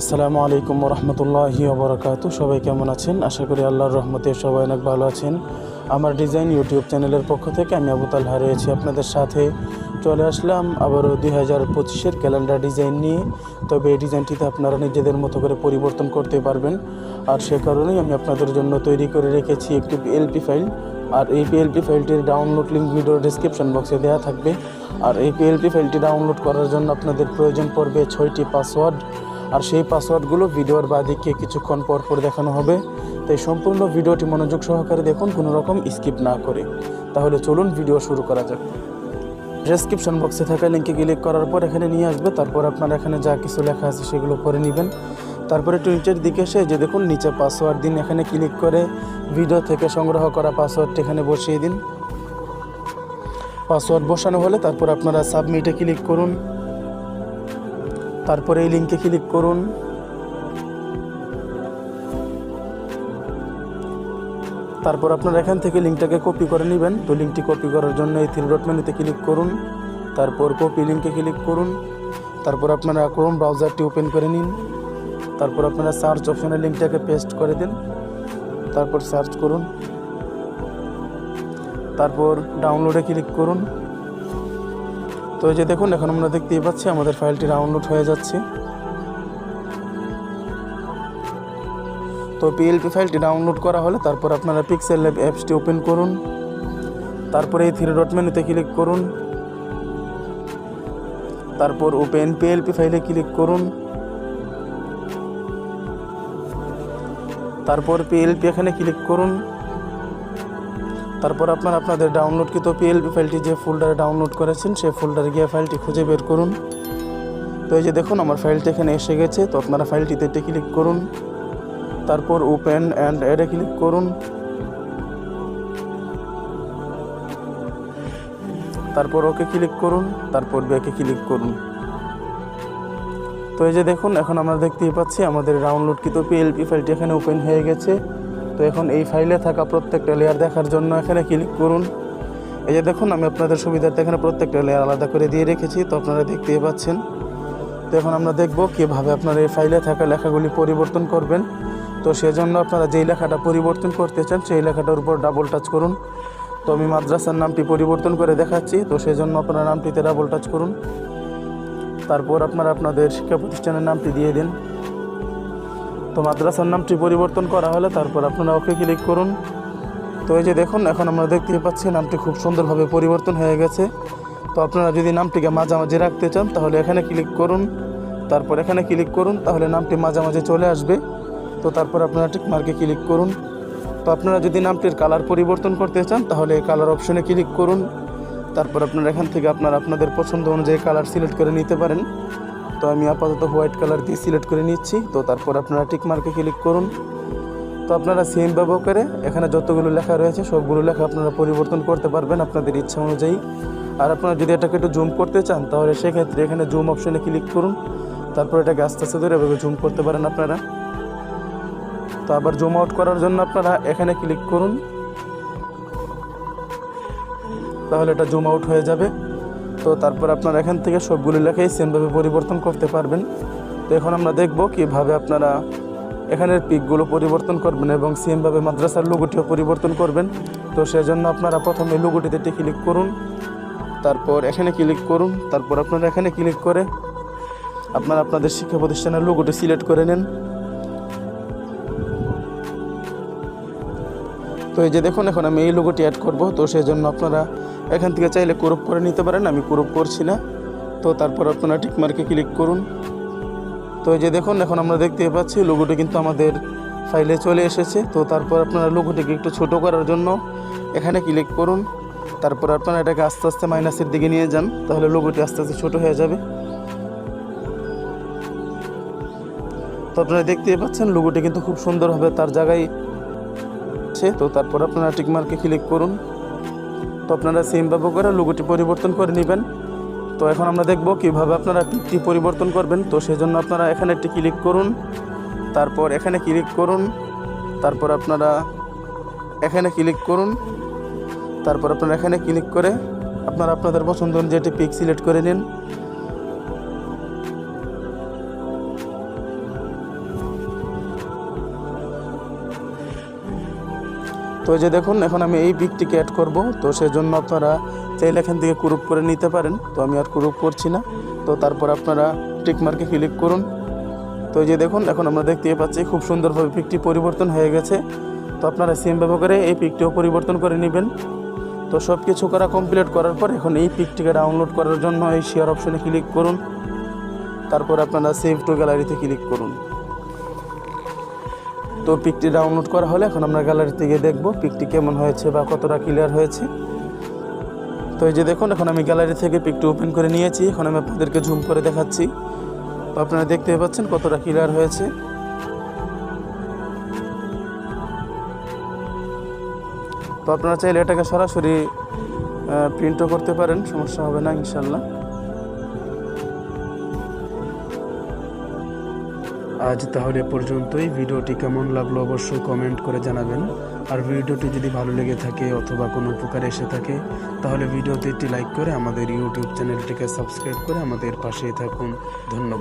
আসসালামু আলাইকুম রহমতুল্লাহি ওবরাকাতু। সবাই কেমন আছেন? আশা করি আল্লাহর রহমতে সবাই অনেক ভালো আছেন। আমার ডিজাইন ইউটিউব চ্যানেলের পক্ষ থেকে আমি আবু তালহা রয়েছি আপনাদের সাথে। চলে আসলাম আবারও দুই হাজার পঁচিশের ক্যালেন্ডার ডিজাইন নিয়ে। তবে এই ডিজাইনটিতে আপনারা নিজেদের মতো করে পরিবর্তন করতে পারবেন। আর সে কারণেই আমি আপনাদের জন্য তৈরি করে রেখেছি একটি এলপি ফাইল আর এই পিএলপি ফাইলটির ডাউনলোড লিঙ্ক ভিডিও ডিসক্রিপশন বক্সে দেওয়া থাকবে। আর এই পিএলপি ফাইলটি ডাউনলোড করার জন্য আপনাদের প্রয়োজন পড়বে ছয়টি পাসওয়ার্ড আর সেই পাসওয়ার্ডগুলো ভিডিওর বাদিকে কিছুক্ষণ পর পর দেখানো হবে। তাই সম্পূর্ণ ভিডিওটি মনোযোগ সহকারে দেখুন, কোনো রকম স্কিপ না করে। তাহলে চলুন ভিডিও শুরু করা যাক। ডেসক্রিপশন বক্সে থাকা লিঙ্কে ক্লিক করার পর এখানে নিয়ে আসবে। তারপর আপনারা এখানে যা কিছু লেখা আছে সেগুলো করে নেবেন। তারপরে একটু নিচের দিকে এসে যে দেখুন, নিচে পাসওয়ার্ড দিন। এখানে ক্লিক করে ভিডিও থেকে সংগ্রহ করা পাসওয়ার্ডটি এখানে বসিয়ে দিন। পাসওয়ার্ড বসানো হলে তারপর আপনারা সাবমিটে ক্লিক করুন। তারপরে এই লিঙ্কে ক্লিক করুন। তারপর আপনারা এখান থেকে লিঙ্কটাকে কপি করে নেবেন। তো লিঙ্কটি কপি করার জন্য এই থ্রি ডট মেনুতে ক্লিক করুন। তারপর কপি লিঙ্কে ক্লিক করুন। তারপর আপনারা ক্রোম ব্রাউজারটি ওপেন করে নিন। তারপর আপনারা সার্চ অপশনে লিঙ্কটাকে পেস্ট করে দিন। তারপর সার্চ করুন। তারপর ডাউনলোডে ক্লিক করুন। তো এই যে দেখুন, এখন আমরা দেখতেই পাচ্ছি আমাদের ফাইলটি ডাউনলোড হয়ে যাচ্ছে। তো পিএলপি ফাইলটি ডাউনলোড করা হলে তারপর আপনারা পিক্সেল ল্যাব অ্যাপসটি ওপেন করুন। তারপরে এই থ্রি ডট মেনুতে ক্লিক করুন। তারপর ওপেন পিএলপি ফাইলে ক্লিক করুন। তারপর পিএলপি এখানে ক্লিক করুন। তারপর আপনার আপনাদের ডাউনলোডকৃত পিএলপি ফাইলটি যে ফোল্ডারে ডাউনলোড করেছেন, সেই ফোল্ডারে গিয়ে ফাইলটি খুঁজে বের করুন। তো এই যে দেখুন, আমার ফাইলটি এখানে এসে গেছে, তো আপনারা ফাইলটিতে একটি ক্লিক করুন। তারপর ওপেন অ্যান্ড অ্যাডে ক্লিক করুন। তারপর ওকে ক্লিক করুন, তারপর ব্যাকে ক্লিক করুন। তো এই যে দেখুন, এখন আমরা দেখতেই পাচ্ছি, আমাদের ডাউনলোডকৃত পিএলপি ফাইলটি এখানে ওপেন হয়ে গেছে। এখন এই ফাইলে থাকা প্রত্যেকটা লেয়ার দেখার জন্য এখানে ক্লিক করুন। এই যে দেখুন, আমি আপনাদের সুবিধার্থে এখানে প্রত্যেকটা লেয়ার আলাদা করে দিয়ে রেখেছি, তো আপনারা দেখতেই পাচ্ছেন। তো এখন আমরা দেখব কীভাবে আপনারা এই ফাইলে থাকা লেখাগুলি পরিবর্তন করবেন। তো সেজন্য আপনারা যেই লেখাটা পরিবর্তন করতে চান, সেই লেখাটার উপর ডাবল টাচ করুন। তো আমি মাদ্রাসার নামটি পরিবর্তন করে দেখাচ্ছি, তো সেজন্য আপনারা নামটিতে ডাবল টাচ করুন। তারপর আপনারা আপনাদের শিক্ষা প্রতিষ্ঠানের নামটি দিয়ে দিন। তো মাদ্রাসার নামটি পরিবর্তন করা হলে তারপর আপনারা ওকে ক্লিক করুন। তো এই যে দেখুন, এখন আমরা দেখতে পাচ্ছি নামটি খুব সুন্দরভাবে পরিবর্তন হয়ে গেছে। তো আপনারা যদি নামটিকে মাঝামাঝি রাখতে চান, তাহলে এখানে ক্লিক করুন। তারপর এখানে ক্লিক করুন, তাহলে নামটি মাঝামাঝি চলে আসবে। তো তারপর আপনারা ঠিক মার্কে ক্লিক করুন। তো আপনারা যদি নামটির কালার পরিবর্তন করতে চান, তাহলে এই কালার অপশনে ক্লিক করুন। তারপর আপনারা এখান থেকে আপনারা আপনাদের পছন্দ অনুযায়ী কালার সিলেক্ট করে নিতে পারেন। তো আমি আপাতত হোয়াইট কালার দিয়ে সিলেক্ট করে নিচ্ছি। তো তারপর আপনারা টিক মার্কে ক্লিক করুন। তো আপনারা সেম ব্যবহার করে এখানে যতগুলো লেখা রয়েছে, সবগুলো লেখা আপনারা পরিবর্তন করতে পারবেন আপনাদের ইচ্ছা অনুযায়ী। আর আপনারা যদি এটাকে একটু জুম করতে চান, তাহলে সেক্ষেত্রে এখানে জুম অপশনে ক্লিক করুন। তারপর এটাকে আস্তে আস্তে ধরে এভাবে জুম করতে পারেন আপনারা। তো আবার জুম আউট করার জন্য আপনারা এখানে ক্লিক করুন। তাহলে এটা জুম আউট হয়ে যাবে। তো তারপর আপনারা এখান থেকে সবগুলো লেখাই সেমভাবে পরিবর্তন করতে পারবেন। তো এখন আমরা দেখব কীভাবে আপনারা এখানের পিকগুলো পরিবর্তন করবেন এবং সেমভাবে মাদ্রাসার লোগোটিও পরিবর্তন করবেন। তো সেজন্য আপনারা প্রথমে লোগোটিতে ক্লিক করুন, তারপর এখানে ক্লিক করুন, তারপর আপনারা এখানে ক্লিক করে আপনারা আপনাদের শিক্ষা প্রতিষ্ঠানের লোগোটি সিলেক্ট করে নেন। তো এই যে দেখুন, এখন আমি এই লোগোটি অ্যাড করব। তো সেই জন্য আপনারা এখান থেকে চাইলে ক্রপ করে নিতে পারেন, আমি ক্রপ করছি না। তো তারপর আপনারা টিক মার্কে ক্লিক করুন। তো এই যে দেখুন, এখন আমরা দেখতে পাচ্ছি লোগোটি কিন্তু আমাদের ফাইলে চলে এসেছে। তো তারপর আপনারা লোগোটিকে একটু ছোট করার জন্য এখানে ক্লিক করুন। তারপর আপনারা এটাকে আস্তে আস্তে মাইনাসের দিকে নিয়ে যান, তাহলে লোগোটি আস্তে আস্তে ছোট হয়ে যাবে। তো আপনারা দেখতেই পাচ্ছেন লোগোটি কিন্তু খুব সুন্দরভাবে তার জায়গায় আছে, তো তারপর আপনারা টিকমার্কে ক্লিক করুন। তো আপনারা সেম ব্যবহার করে লোগোটি পরিবর্তন করে নেবেন। তো এখন আমরা দেখব কীভাবে আপনারা পিকটি পরিবর্তন করবেন। তো সেজন্য আপনারা এখানে একটি ক্লিক করুন। তারপর এখানে ক্লিক করুন। তারপর আপনারা এখানে ক্লিক করুন। তারপর আপনারা এখানে ক্লিক করে আপনারা আপনাদের পছন্দ অনুযায়ী একটি পিক সিলেক্ট করে নিন। তো এই যে দেখুন, এখন আমি এই পিকটিকে অ্যাড করব। তো সেজন্য আপনারা চাইলে এখান থেকে গ্রুপ করে নিতে পারেন। তো আমি আর গ্রুপ করছি না। তো তারপর আপনারা টিক মার্কে ক্লিক করুন। তো এই যে দেখুন, এখন আমরা দেখতে পাচ্ছি খুব সুন্দরভাবে পিকটি পরিবর্তন হয়ে গেছে। তো আপনারা সিম ব্যবহার করে এই পিকটিও পরিবর্তন করে নেবেন। তো সব কিছু করা কমপ্লিট করার পর এখন এই পিকটিকে ডাউনলোড করার জন্য এই শেয়ার অপশনে ক্লিক করুন। তারপর আপনারা সেভ টু গ্যালারিতে ক্লিক করুন। তো পিকটি ডাউনলোড করা হলে এখন আমরা গ্যালারি থেকে দেখব পিকটি কেমন হয়েছে বা কতটা ক্লিয়ার হয়েছে। তো এই যে দেখুন, এখন আমি গ্যালারি থেকে পিকটি ওপেন করে নিয়েছি। এখন আমি আপনাদেরকে জুম করে দেখাচ্ছি। তো আপনারা দেখতে পাচ্ছেন কতটা ক্লিয়ার হয়েছে। তো আপনারা চাইলে এটাকে সরাসরি প্রিন্টও করতে পারেন, সমস্যা হবে না ইনশাল্লাহ আজ তাহলে পর্যন্তই। ভিডিওটি কেমন লাগল অবশ্যই কমেন্ট করে জানাবেন। আর ভিডিওটি যদি ভালো লেগে থাকে অথবা কোনো উপকারে এসে থাকে, তাহলে ভিডিওতে একটি লাইক করে আমাদের ইউটিউব চ্যানেলটিকে সাবস্ক্রাইব করে আমাদের পাশেই থাকুন। ধন্যবাদ।